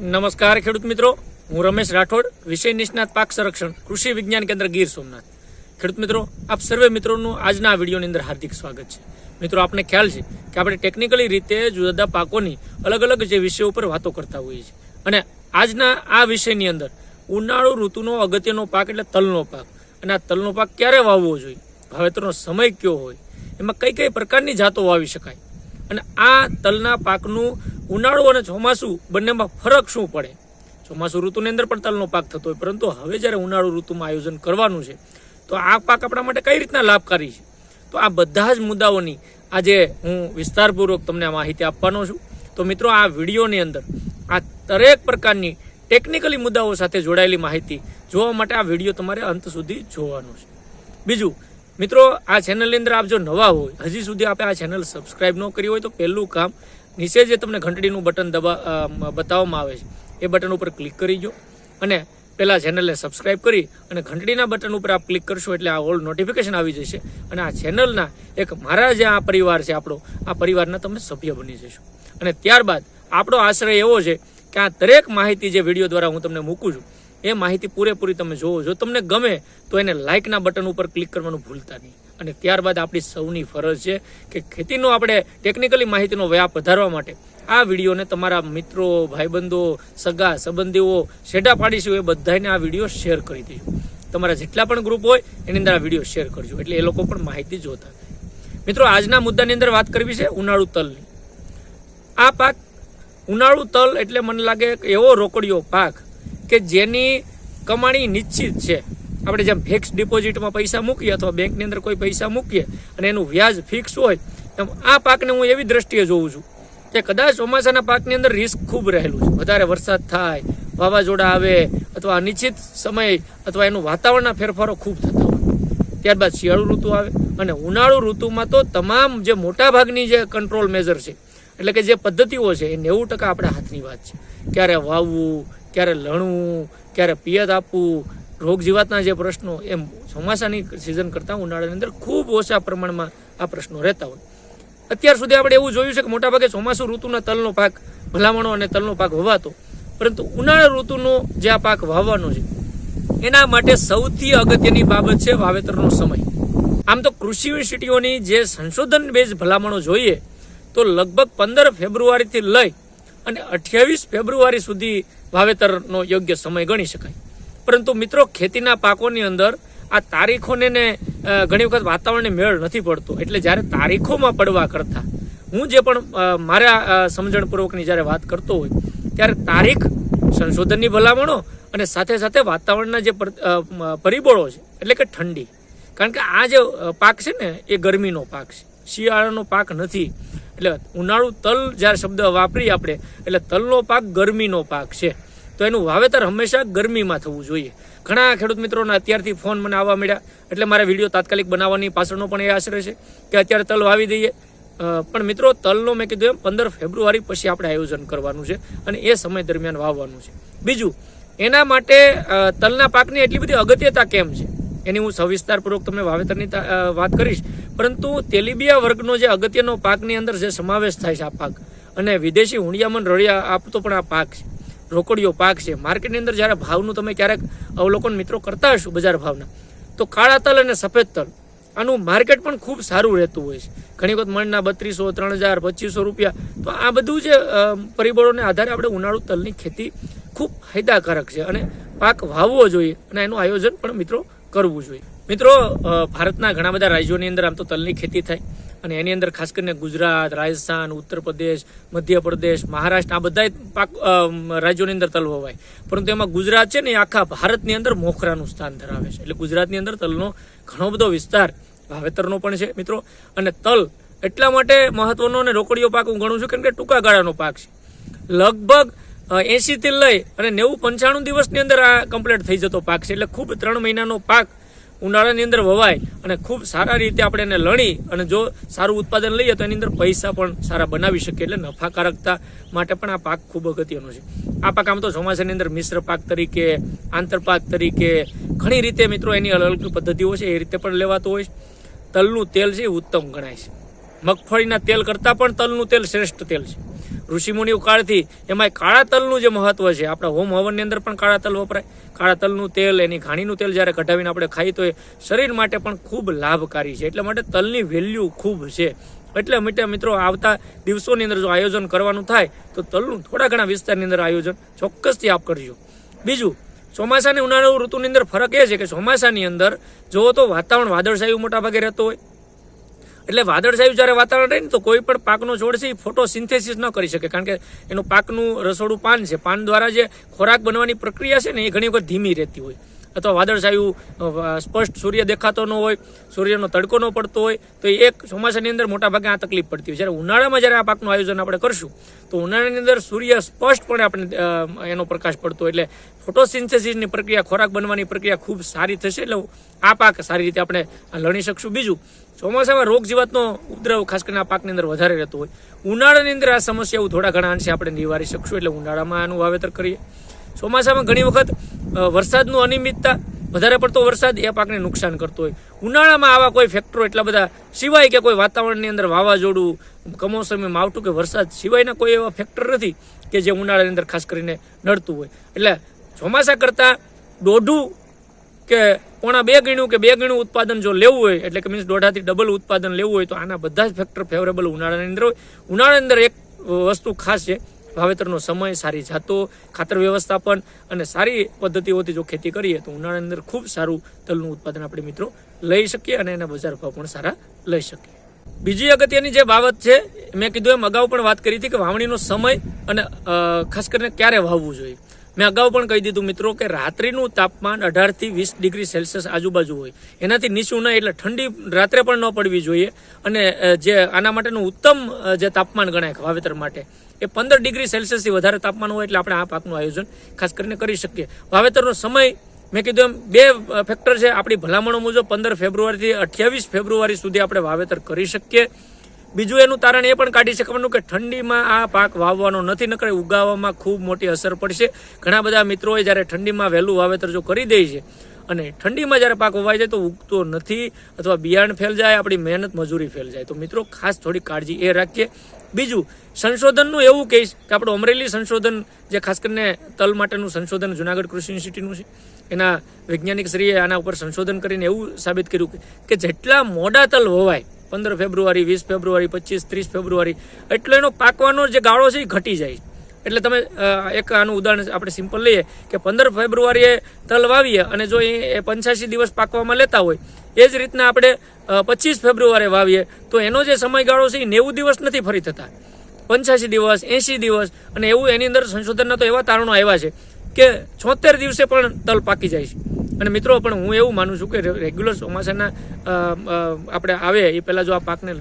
નમસ્કાર ખેડૂત મિત્રો. હું રમેશ રાઠોડ, વિષય નિષ્ણાત પાક સંરક્ષણ, કૃષિ વિજ્ઞાન કેન્દ્ર ગીર સોમનાથ. ખેડૂત મિત્રો, આપ સર્વે મિત્રોનું આજના આ વિડીયોની અંદર હાર્દિક સ્વાગત છે. મિત્રો, આપને ખ્યાલ છે કે આપણે ટેકનિકલી રીતે જુદા જુદા પાકોની અલગ અલગ જે વિષયો ઉપર વાતો કરતા હોઈએ છીએ. અને આજના આ વિષયની અંદર ઉનાળુ ઋતુનો અગત્યનો પાક એટલે તલનો પાક. અને આ તલનો પાક ક્યારે વાવવો જોઈએ? વાવેતરનો સમય કયો હોય? એમાં કઈ કઈ પ્રકારની જાતો વાવી શકાય? અને આ તલના પાકનું ઉનાળું અને ચોમાસું બંનેમાં ફરક શું પડે? ચોમાસું ઋતુની અંદર પણ તલનો પાક થતો હોય, પરંતુ હવે જ્યારે ઉનાળુ ઋતુમાં આયોજન કરવાનું છે, તો આ પાક આપણા માટે કઈ રીતના લાભકારી છે? તો આ બધા જ મુદ્દાઓની આજે હું વિસ્તારપૂર્વક તમને માહિતી આપવાનો છું. તો મિત્રો, આ વિડીયોની અંદર આ દરેક પ્રકારની ટેકનિકલી મુદ્દાઓ સાથે જોડાયેલી માહિતી જોવા માટે આ વીડિયો તમારે અંત સુધી જોવાનો છે. બીજું મિત્રો, આ ચેનલની અંદર આપ જો નવા હોય, હજી સુધી આપણે આ ચેનલ સબસ્ક્રાઈબ ન કરી હોય તો પહેલું કામ નીચે જે તમને ઘંટડીનું બટન દબા બતાવવામાં આવે છે, એ બટન ઉપર ક્લિક કરી જો અને પહેલાં ચેનલને સબસ્ક્રાઇબ કરી અને ઘંટડીના બટન ઉપર આપ ક્લિક કરશો એટલે આ ઓલ નોટિફિકેશન આવી જશે અને આ ચેનલના એક મારા જે આ પરિવાર છે આપણો, આ પરિવારના તમે સભ્ય બની જશો. અને ત્યારબાદ આપણો આશ્રય એવો છે કે આ દરેક માહિતી જે વીડિયો દ્વારા હું તમને મૂકું છું એ માહિતી પૂરેપૂરી તમે જોવો. જો તમને ગમે તો એને લાઇકના બટન ઉપર ક્લિક કરવાનું ભૂલતા નહીં. અને ત્યારબાદ આપણી સૌની ફરજ છે કે ખેતીનો આપણે ટેકનિકલી માહિતીનો વ્યાપ વધારવા માટે આ વિડીયોને તમારા મિત્રો, ભાઈબંધો, સગા, સંબંધીઓ શેઢા પાડીશું એ બધાને આ વીડિયો શેર કરી દેજો. તમારા જેટલા પણ ગ્રુપ હોય એની અંદર આ વીડિયો શેર કરજો. એટલે એ લોકો પણ માહિતી જોતા મિત્રો, આજના મુદ્દાની અંદર વાત કરવી છે ઉનાળુ તલની. આ પાક ઉનાળુ તલ એટલે મને લાગે એવો રોકડિયો પાક કે જેની કમાણી નિશ્ચિત છે. આપણે જેમ ફિક્સ ડિપોઝિટમાં પૈસા મૂકીએ અથવા બેંકની અંદર કોઈ પૈસા મૂકીએ અને એનું વ્યાજ ફિક્સ હોય એમ આ પાકને હું એવી દ્રષ્ટિએ જોઉં છું કે કદાચ ચોમાસાના પાકની અંદર રિસ્ક ખૂબ રહેલું છે. વધારે વરસાદ થાય, વાવાઝોડા આવે અથવા અનિશ્ચિત સમય અથવા એનું વાતાવરણના ફેરફારો ખૂબ થતા હોય. ત્યારબાદ શિયાળુ ઋતુ આવે અને ઉનાળુ ઋતુમાં તો તમામ જે મોટા ભાગની જે કંટ્રોલ મેજર છે, એટલે કે જે પદ્ધતિઓ છે, એ નેવું ટકા આપણા હાથની વાત છે. ક્યારે વાવવું ક્યારે લણવું, ક્યારે પિયત આપવું, રોગ જીવાતના જે પ્રશ્નો, એમ ચોમાસાની સિઝન કરતાં ઉનાળાની અંદર ખૂબ ઓછા પ્રમાણમાં આ પ્રશ્નો રહેતા હોય. અત્યાર સુધી આપણે એવું જોયું છે કે મોટાભાગે ચોમાસું ઋતુના તલનો પાક ભલામણો અને તલનો પાક વવાતો. પરંતુ ઉનાળા ઋતુનો જે આ પાક વાવવાનો છે, એના માટે સૌથી અગત્યની બાબત છે વાવેતરનો સમય. આમ તો કૃષિ યુનિવર્સિટીઓની જે સંશોધન બેઝ ભલામણો જોઈએ, તો લગભગ પંદર ફેબ્રુઆરીથી લઈ અને અઠ્યાવીસ ફેબ્રુઆરી સુધી વાવેતરનો યોગ્ય સમય ગણી શકાય. પરંતુ મિત્રો, ખેતીના પાકોની અંદર આ તારીખોને ને ઘણી વખત વાતાવરણને મેળ નથી પડતો. એટલે જ્યારે તારીખોમાં પડવા કરતાં હું જે પણ મારા સમજણપૂર્વકની જ્યારે વાત કરતો હોય, ત્યારે તારીખ, સંશોધનની ભલામણો અને સાથે સાથે વાતાવરણના જે પરિબળો છે, એટલે કે ઠંડી. કારણ કે આ જે પાક છે ને, એ ગરમીનો પાક છે. શિયાળાનો પાક નથી. એટલે ઉનાળુ તલ જ્યારે શબ્દ વાપરીએ આપણે, એટલે તલનો પાક ગરમીનો પાક છે. તો એનું વાવેતર હંમેશા ગરમીમાં થવું જોઈએ. ઘણા ખેડૂત મિત્રોના અત્યારથી ફોન મને આવવા મળ્યા એટલે મારે વીડિયો તાત્કાલિક બનાવવાની પાછળનો પણ એ આશરે છે કે અત્યારે તલ વાવી દઈએ. પણ મિત્રો, તલનો મેં કીધું એમ, પંદર ફેબ્રુઆરી પછી આપણે આયોજન કરવાનું છે અને એ સમય દરમિયાન વાવવાનું છે. બીજું, એના માટે તલના પાકની એટલી બધી અગત્યતા કેમ છે? એની હું સવિસ્તારપૂર્વક તમને વાવેતરની વાત કરીશ. પરંતુ તેલીબિયા વર્ગનો જે અગત્યનો પાકની અંદર જે સમાવેશ થાય છે આ પાક, અને વિદેશી હુંડિયામણ રળિયા આપતો પણ આ પાક છે. રોકડીયો પાક છે. માર્કેટની અંદર જ્યારે ભાવનું તમે ક્યારેક અવલોકન મિત્રો કરતા હશો બજાર ભાવના, તો કાળા તલ અને સફેદ તલ, આનું માર્કેટ પણ ખૂબ સારું રહેતું હોય છે. ઘણી વખત મણના બત્રીસો ત્રણ હજાર પચીસો રૂપિયા, તો આ બધું જે પરિબળોને આધારે આપણે ઉનાળુ તલની ખેતી ખૂબ ફાયદાકારક છે અને પાક વાવવો જોઈએ અને એનું આયોજન પણ મિત્રો કરવું જોઈએ. મિત્રો ભારતના ઘણા બધા રાજ્યોની અંદર આમ તો તલની ખેતી થાય. અને એની અંદર ખાસ કરીને ગુજરાત, રાજસ્થાન ઉત્તર પ્રદેશ મધ્યપ્રદેશ, મહારાષ્ટ્ર, આ બધા પાક રાજ્યોની અંદર તલ વવાય. પરંતુ એમાં ગુજરાત છે ને આખા ભારતની અંદર મોખરાનું સ્થાન ધરાવે છે. એટલે ગુજરાતની અંદર તલનો ઘણો બધો વિસ્તાર વાવેતરનો પણ છે, મિત્રો. અને તલ એટલા માટે મહત્વનો અને રોકડીયો પાક હું ગણું છું કેમ કે ટૂંકા ગાળાનો પાક છે. લગભગ એસી થી લઈ અને નેવું પંચાણું દિવસની અંદર આ કમ્પ્લીટ થઈ જતો પાક છે. એટલે ખૂબ ત્રણ મહિનાનો પાક ઉનાળાની અંદર વવાય અને ખૂબ સારા રીતે આપણે એને લણી અને જો સારું ઉત્પાદન લઈએ તો એની અંદર પૈસા પણ સારા બનાવી શકીએ એટલે નફાકારકતા માટે પણ આ પાક ખૂબ અગત્યનો છે. આ પાક આમ તો ચોમાસાની અંદર મિશ્ર પાક તરીકે આંતરપાક તરીકે, ઘણી રીતે મિત્રો એની અલગ અલગ પદ્ધતિઓ છે, એ રીતે પણ લેવાતો હોય તલનું તેલ છે ઉત્તમ ગણાય છે. મગફળીના તેલ કરતાં પણ તલનું તેલ શ્રેષ્ઠ તેલ છે. ઋષિમુનિ કાળથી એમાં કાળા તલનું જે મહત્વ છે, આપણા હોમ હવનની અંદર પણ કાળા તલ વપરાય. કાળા તલનું તેલ, એની ઘાણીનું તેલ જ્યારે કઢાવીને આપણે ખાઈએ તો એ શરીર માટે પણ ખૂબ લાભકારી છે. એટલા માટે તલની વેલ્યુ ખૂબ છે. એટલે મીઠા મિત્રો, આવતા દિવસોની અંદર જો આયોજન કરવાનું થાય, તો તલનું થોડા ઘણા વિસ્તારની અંદર આયોજન ચોક્કસથી આપ કરજો. બીજું, ચોમાસાની ઉનાળુ ઋતુની અંદર ફરક એ છે કે ચોમાસાની અંદર જો તો વાતાવરણ વાદળછાયું મોટા ભાગે રહેતો હોય. એટલે વાદળછાયું જ્યારે વાતાવરણ રહે ને તો કોઈ પણ પાકનો છોડ છે એ ફોટો સિન્થેસિસ ન કરી શકે. કારણ કે એનું પાકનું રસોડું પાન છે. પાન દ્વારા જે ખોરાક બનવાની પ્રક્રિયા છે ને એ ઘણી વખત ધીમી રહેતી હોય. અથવા વાદળછાયું સ્પષ્ટ સૂર્ય દેખાતો ન હોય, સૂર્યનો તડકો ન પડતો હોય, તો એક ચોમાસાની અંદર મોટા ભાગે આ તકલીફ પડતી હોય. જ્યારે ઉનાળામાં જ્યારે આ પાકનું આયોજન આપણે કરશું, તો ઉનાળાની અંદર સૂર્ય સ્પષ્ટપણે આપણે એનો પ્રકાશ પડતો એટલે ફોટોસિન્થેસિસની પ્રક્રિયા, ખોરાક બનવાની પ્રક્રિયા ખૂબ સારી થશે. એટલે આ પાક સારી રીતે આપણે લણી શકશું. બીજું, ચોમાસામાં રોગ જીવાતનો ઉપદ્રવ ખાસ કરીને આ પાકની અંદર વધારે રહેતો હોય. ઉનાળાની અંદર આ સમસ્યાઓ થોડા ઘણા અંશે આપણે નિવારી શકશું. એટલે ઉનાળામાં આનું વાવેતર કરીએ. ચોમાસામાં ઘણી વખત વરસાદનું અનિયમિતતા, વધારે પડતો વરસાદ એ પાકને નુકસાન કરતો હોય. ઉનાળામાં આવા કોઈ ફેક્ટરો એટલા બધા સિવાય કે કોઈ વાતાવરણની અંદર વાવાઝોડું, કમોસમી માવઠું કે વરસાદ સિવાયના કોઈ એવા ફેક્ટર નથી કે જે ઉનાળાની અંદર ખાસ કરીને નડતું હોય. એટલે ચોમાસા કરતાં દોઢું કે પોણા બે ગણ્યું કે બે ગણું ઉત્પાદન જો લેવું હોય, એટલે કે મીન્સ દોઢાથી ડબલ ઉત્પાદન લેવું હોય, તો આના બધા જ ફેક્ટર ફેવરેબલ ઉનાળાની અંદર હોય. ઉનાળાની અંદર એક વસ્તુ ખાસ છે વાવેતરનો સમય, સારી જાતો, ખાતર વ્યવસ્થાપન અને સારી પદ્ધતિઓથી જો ખેતી કરીએ તો ઉનાળાની અંદર ખૂબ સારું તલનું ઉત્પાદન આપણે મિત્રો લઈ શકીએ અને એના બજાર ભાવ પણ સારા લઈ શકીએ. બીજી અગત્યની જે બાબત છે, મેં કીધું એમ અગાઉ પણ વાત કરી હતી કે વાવણીનો સમય અને ખાસ કરીને ક્યારે વાવવું જોઈએ. મેં અગાઉ પણ કહી દીધું મિત્રો કે રાત્રિનું તાપમાન અઢારથી વીસ ડિગ્રી સેલ્સિયસ આજુબાજુ હોય. એનાથી નીચું નહીં એટલે ઠંડી રાત્રે પણ ન પડવી જોઈએ. અને જે આના માટેનું ઉત્તમ જે તાપમાન ગણાય વાવેતર માટે. એ પંદર ડિગ્રી સેલ્સિયસથી વધારે તાપમાન હોય એટલે આપણે આ પાકનું આયોજન ખાસ કરીને કરી શકીએ. વાવેતરનો સમય, મેં કીધું એમ, બે ફેક્ટર છે. આપણી ભલામણો મુજબ પંદર ફેબ્રુઆરીથી અઠ્યાવીસ ફેબ્રુઆરી સુધી આપણે વાવેતર કરી શકીએ. બીજું એનું તારણ એ પણ કાઢી શકવાનું કે ઠંડીમાં આ પાક વાવવાનો નથી, નકરે ઉગાવવામાં ખૂબ મોટી અસર પડશે. ઘણા બધા મિત્રોએ જ્યારે ઠંડીમાં વહેલું વાવેતર જો કરી દે છે અને ઠંડીમાં જ્યારે પાક ઉવાઈ જાય તો ઉગતો નથી અથવા બિયારણ ફેલ જાય, આપણી મહેનત મજૂરી ફેલ જાય. તો મિત્રો, ખાસ થોડી કાળજી એ રાખીએ. બીજું, સંશોધનનું એવું કહીશ કે આપણું અમરેલી સંશોધન, જે ખાસ કરીને તલ માટેનું સંશોધન જુનાગઢ કૃષિ યુનિવર્સિટીનું છે, એના વૈજ્ઞાનિક શ્રીએ આના ઉપર સંશોધન કરીને એવું સાબિત કર્યું કે- જેટલા મોડા તલ હોવાય, પંદર ફેબ્રુઆરી, વીસ ફેબ્રુઆરી, પચીસ, ત્રીસ ફેબ્રુઆરી, એટલો એનો પાકવાનો જે ગાળો છે એ ઘટી જાય એટલે તમે એક આનું ઉદાહરણ આપણે સિમ્પલ લઈએ કે પંદર ફેબ્રુઆરીએ તલ વાવીએ અને જો એ પંચ્યાસી દિવસ પાકવામાં લેતા હોય, એ જ રીતના આપણે પચીસ ફેબ્રુઆરી વાવીએ, તો એનો જે સમયગાળો છે એ નેવું દિવસ નથી ફરી થતા. પંચ્યાસી દિવસ, એંશી દિવસ અને એવું એની અંદર સંશોધનના તો એવા તારણો આવ્યા છે. કે છોતેર દિવસે પણ તલ પાકી જાય છે. અને મિત્રો, પણ હું એવું માનું છું કે રેગ્યુલર ચોમાસાના આપણે આવે, એ પહેલાં જો આ પાકને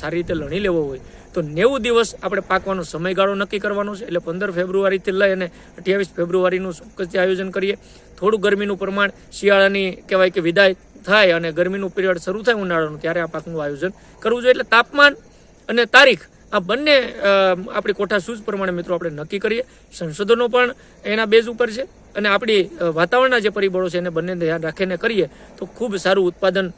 સારી રીતે લણી લેવો હોય, તો નેવું દિવસ આપણે પાકવાનો સમયગાળો નક્કી કરવાનો છે. એટલે પંદર ફેબ્રુઆરીથી લઈ અને અઠ્યાવીસ ફેબ્રુઆરીનું ચોક્કસથી આયોજન કરીએ. થોડું ગરમીનું પ્રમાણ શિયાળાની કહેવાય કે વિદાય થાય અને ગરમીનું પીરિયડ શરૂ થાય ઉનાળાનું, ત્યારે આ પાકનું આયોજન કરવું જોઈએ. એટલે તાપમાન અને તારીખ આ બંને આપણી કોઠા સૂઝ પ્રમાણે મિત્રો આપણે નક્કી કરીએ. સંશોધનો પણ એના બેઝ ઉપર છે અને આપણી વાતાવરણના જે પરિબળો છે એને બંને ધ્યાન રાખીને કરીએ તો ખૂબ સારું ઉત્પાદન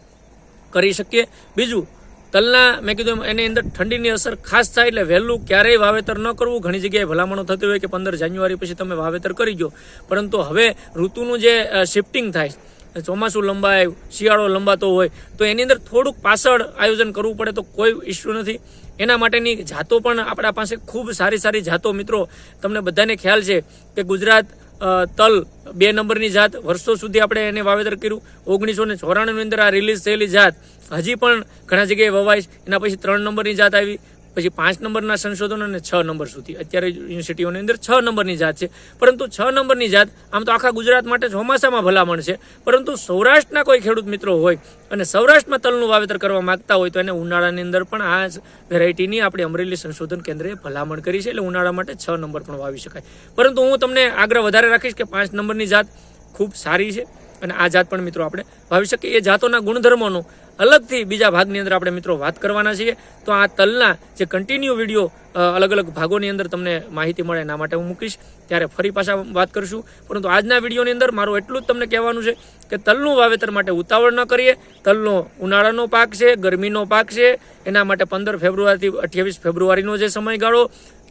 કરી શકીએ. બીજું, તલના, મેં કીધું એની અંદર ઠંડીની અસર ખાસ થાય એટલે વહેલું ક્યારેય વાવેતર ન કરવું. ઘણી જગ્યાએ ભલામણો થતી હોય કે પંદર જાન્યુઆરી પછી તમે વાવેતર કરી દો. પરંતુ હવે ઋતુનું જે શિફ્ટિંગ થાય, ચોમાસું લંબાય, શિયાળો લંબાતો હોય, તો એની અંદર થોડુંક પાછળ આયોજન કરવું પડે તો કોઈ ઇસ્યુ નથી. એના માટેની જાતો પણ આપણા પાસે ખૂબ સારી સારી જાતો મિત્રો. તમને બધાને ખ્યાલ છે કે ગુજરાત તલ બે નંબરની જાત. વર્ષો સુધી આપણે એને વાવેતર કર્યું. ઓગણીસો ને ચોરાણુંની અંદર આ રિલીઝ થયેલી જાત. હજી પણ ઘણા જગ્યાએ વવાય એના પછી ત્રણ નંબરની જાત આવી. પછી પાંચ નંબરના સંશોધન અને છ નંબર સુધી. અત્યારે યુનિવર્સિટીઓની અંદર છ નંબરની જાત છે. પરંતુ છ નંબરની જાત આમ તો આખા ગુજરાત માટે ચોમાસામાં ભલામણ છે. પરંતુ સૌરાષ્ટ્રના કોઈ ખેડૂત મિત્રો હોય અને સૌરાષ્ટ્રમાં તલનું વાવેતર કરવા માંગતા હોય તો એને ઉનાળાની અંદર પણ આ વેરાયટીની આપણે અમરેલી સંશોધન કેન્દ્રએ ભલામણ કરી છે. એટલે ઉનાળા માટે છ નંબર પણ વાવી શકાય. પરંતુ હું તમને આગ્રહ વધારે રાખીશ કે પાંચ નંબરની જાત ખૂબ સારી છે. અને આ જાત પણ મિત્રો આપણે ભાવી શકીએ. એ જાતોના ગુણધર્મોનો અલગથી બીજા ભાગની અંદર આપણે મિત્રો વાત કરવાના છીએ. તો આ તલના જે કન્ટિન્યુ વીડિયો અલગ અલગ ભાગોની અંદર તમને માહિતી મળે એના માટે હું મૂકીશ. ત્યારે ફરી પાછા વાત કરીશું. પરંતુ આજના વિડીયોની અંદર મારું એટલું જ તમને કહેવાનું છે કે તલનું વાવેતર માટે ઉતાવળ ન કરીએ. તલનો ઉનાળાનો પાક છે, ગરમીનો પાક છે. એના માટે પંદર ફેબ્રુઆરીથી અઠ્યાવીસ ફેબ્રુઆરીનો જે સમયગાળો,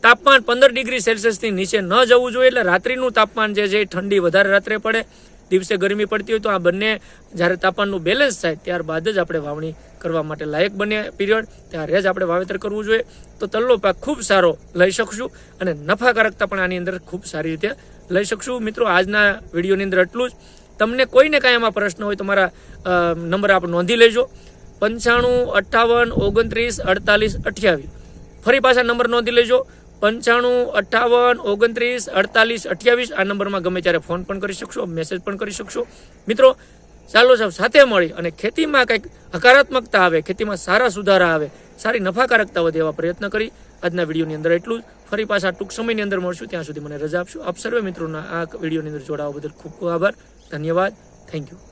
તાપમાન પંદર ડિગ્રી સેલ્સિયસથી નીચે ન જવું જોઈએ. એટલે રાત્રિનું તાપમાન જે છે એ ઠંડી વધારે રાત્રે પડે. દિવસે ગરમી પડતી હોય તો આ બંને જ્યારે તાપમાનનું બેલેન્સ થાય ત્યારબાદ જ આપણે વાવણી કરવા માટે લાયક બને પીરિયડ ત્યારે જ આપણે વાવેતર કરવું જોઈએ. તો તલનો પાક ખૂબ સારો લઈ શકશું અને નફાકારકતા પણ આની અંદર ખૂબ સારી રીતે લઈ શકશું. મિત્રો, આજના વિડીયોની અંદર એટલું જ. તમને કોઈને કાંઈ એમાં પ્રશ્ન હોય તમારા નંબર આપ નોંધી લેજો. પંચાણું, અઠ્ઠાવન, ઓગણત્રીસ, અડતાલીસ, અઠ્યાવીસ. ફરી પાછા નંબર નોંધી લેજો. પંચાણું અઠ્ઠાવન ઓગણત્રીસ, અડતાલીસ, અઠ્યાવીસ આ નંબરમાં ગમે ત્યારે ફોન પણ કરી શકશો મેસેજ પણ કરી શકશો. મિત્રો, ચાલો સાહેબ, સાથે મળી અને ખેતીમાં કંઈક હકારાત્મકતા આવે, ખેતીમાં સારા સુધારા આવે, સારી નફાકારકતા વધે એવા પ્રયત્ન કરી. આજના વિડીયોની અંદર એટલું જ. ફરી પાછા ટૂંક સમયની અંદર મળશું. ત્યાં સુધી મને રજા આપશો. આપ સર્વે મિત્રોના આ વિડીયોની અંદર જોડાવા બદલ ખૂબ ખૂબ આભાર. ધન્યવાદ. Thank you